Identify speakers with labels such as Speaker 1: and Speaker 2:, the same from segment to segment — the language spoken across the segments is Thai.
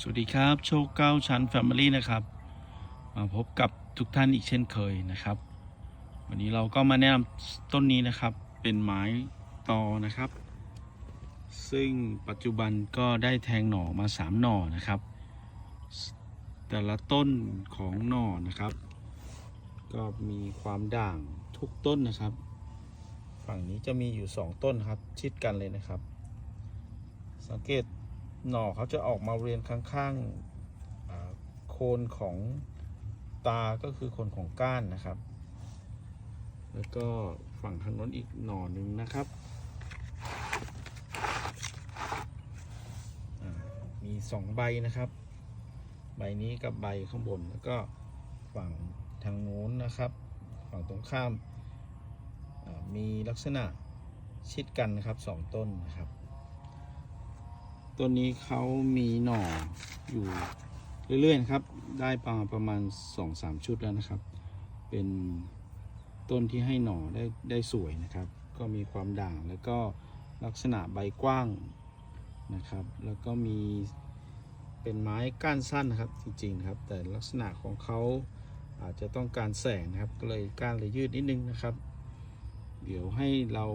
Speaker 1: สวัสดีครับ โชคเก้าชั้นแฟมิลี่นะครับ มาพบกับทุกท่านอีกเช่นเคยนะครับ วันนี้เราก็มาแนะนำต้นนี้นะครับ เป็นไม้ตอนะครับ ซึ่งปัจจุบันก็ได้แทงหน่อมาสามหน่อนะครับ แต่ละต้นของหน่อนะครับ ก็มีความด่างทุกต้นนะครับ ฝั่งนี้จะมีอยู่สองต้นครับชิดกันเลยนะครับ สังเกต หน่อเขาจะออกมาเรียนข้างๆโคนของตาก็คือโคนของก้านนะครับ แล้วก็ฝั่งทางน้นอีกหน่อหนึ่งนะครับมีสองใบนะครับ ใบนี้กับใบข้างบนแล้วก็ฝั่งทางโน้นนะครับ ฝั่งตรงข้ามมีลักษณะชิดกันนะครับสองต้นนะครับ ต้นนี้เขามีหน่ออยู่เรื่อยๆครับ ได้ประมาประมาณสองสามชุดแล้วนะครับ เป็นต้นที่ให้หน่อได้ได้สวยนะครับ ก็มีความด่างแล้วก็ลักษณะใบกว้างนะครับ แล้วก็มีเป็นไม้ก้านสั้นนะครับจริงๆครับ แต่ลักษณะของเขาอาจจะต้องการแสงนะครับ ก็เลยก้านเลยยืดนิดนึงนะครับ เดี๋ยวให้เรา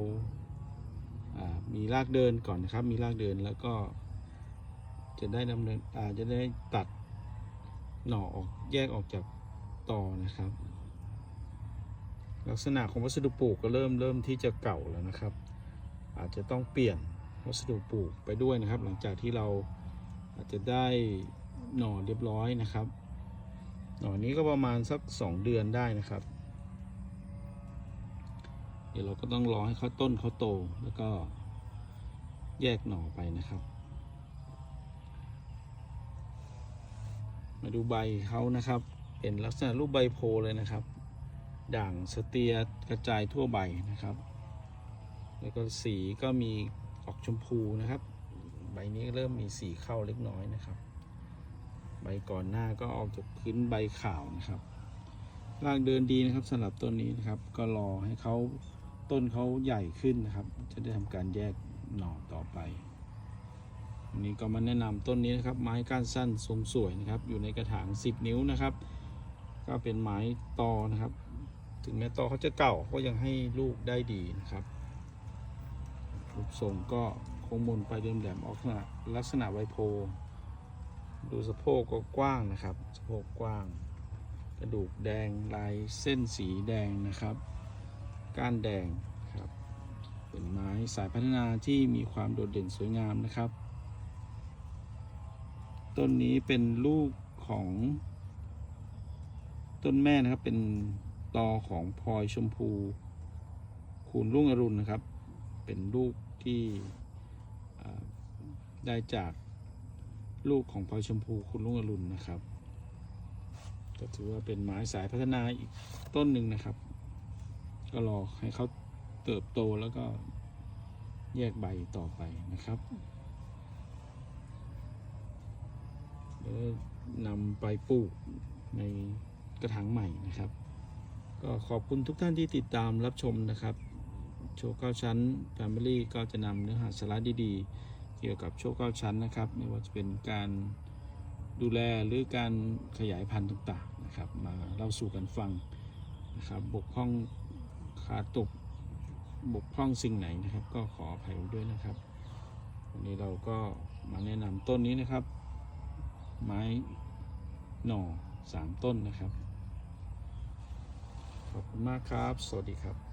Speaker 1: ามีรากเดินก่อนนะครับ มีรากเดินแล้วก็ จะได้ดำเนินอาจะได้ตัดหน่อออกแยกออกจากต่อนะครับ ลักษณะของวัสดุปลูกก็เริ่มเริ่มที่จะเก่าแล้วนะครับ อาจจะต้องเปลี่ยนวัสดุปลูกไปด้วยนะครับ หลังจากที่เราอาจจะได้หน่อเรียบร้อยนะครับ หน่อนี้ก็ประมาณสัก 2 เดือนได้นะครับ เดี๋ยวเราก็ต้องรอให้เขาต้นเขาโตแล้วก็แยกหน่อไปนะครับ มาดูใบเขานะครับ เป็นลักษณะรูปใบโพเลยนะครับ ด่างสเตียกระจายทั่วใบนะครับ แล้วก็สีก็มีออกชมพูนะครับ ใบนี้เริ่มมีสีเข้าเล็กน้อยนะครับ ใบก่อนหน้าก็ออกจากพื้นใบขาวนะครับรากเดินดีนะครับสำหรับต้นนี้นะครับ ก็รอให้เขาต้นเขาใหญ่ขึ้นนะครับ จะได้ทำการแยกหน่อต่อไป วันนี้ก็มาแนะนำต้นนี้นะครับ ไม้ก้านสั้นทรงสวยนะครับ อยู่ในกระถาง 10 นิ้วนะครับ ก็เป็นไม้ตอนะครับ ถึงแม้ตอเขาจะเก่าก็ยังให้ลูกได้ดีนะครับรูปทรงก็โค้งมนไปเดิมแหลมออกลักษณะลักษณะไวโพ ดูสะโพกก็กว้างนะครับสะโพกกว้าง กระดูกแดงลายเส้นสีแดงนะครับ ก้านแดงครับเป็นไม้สายพัฒนาที่มีความโดดเด่นสวยงามนะครับ ต้นนี้เป็นลูกของ ต้นแม่นะครับ เป็นตอของพลอยชมพู คูณรุ่งอรุณนะครับ เป็นลูกที่ได้จากลูกของพลอยชมพูคูณรุ่งอรุณนะครับ ก็ถือว่าเป็นไม้สายพัฒนาอีกต้นหนึ่งนะครับ ก็รอให้เขาเติบโตแล้วก็แยกใบต่อไปนะครับ แล้ว นำไปปลูกในกระถางใหม่นะครับ ก็ขอบคุณทุกท่านที่ติดตามรับชมนะครับ โชว์เก้าชั้น Family ก็จะนำเนื้อหาสาระดีๆ เกี่ยวกับโชว์เก้าชั้นนะครับ ไม่ว่าจะเป็นการดูแลหรือการขยายพันธุ์ต่างๆนะครับ มาเล่าสู่กันฟังนะครับ บกพร่องขาตกบกพร่องสิ่งไหนนะครับ ก็ขออภัยด้วยนะครับ วันนี้เราก็มาแนะนำต้นนี้นะครับ ไม้หน่อสามต้นนะครับ ขอบคุณมากครับ สวัสดีครับ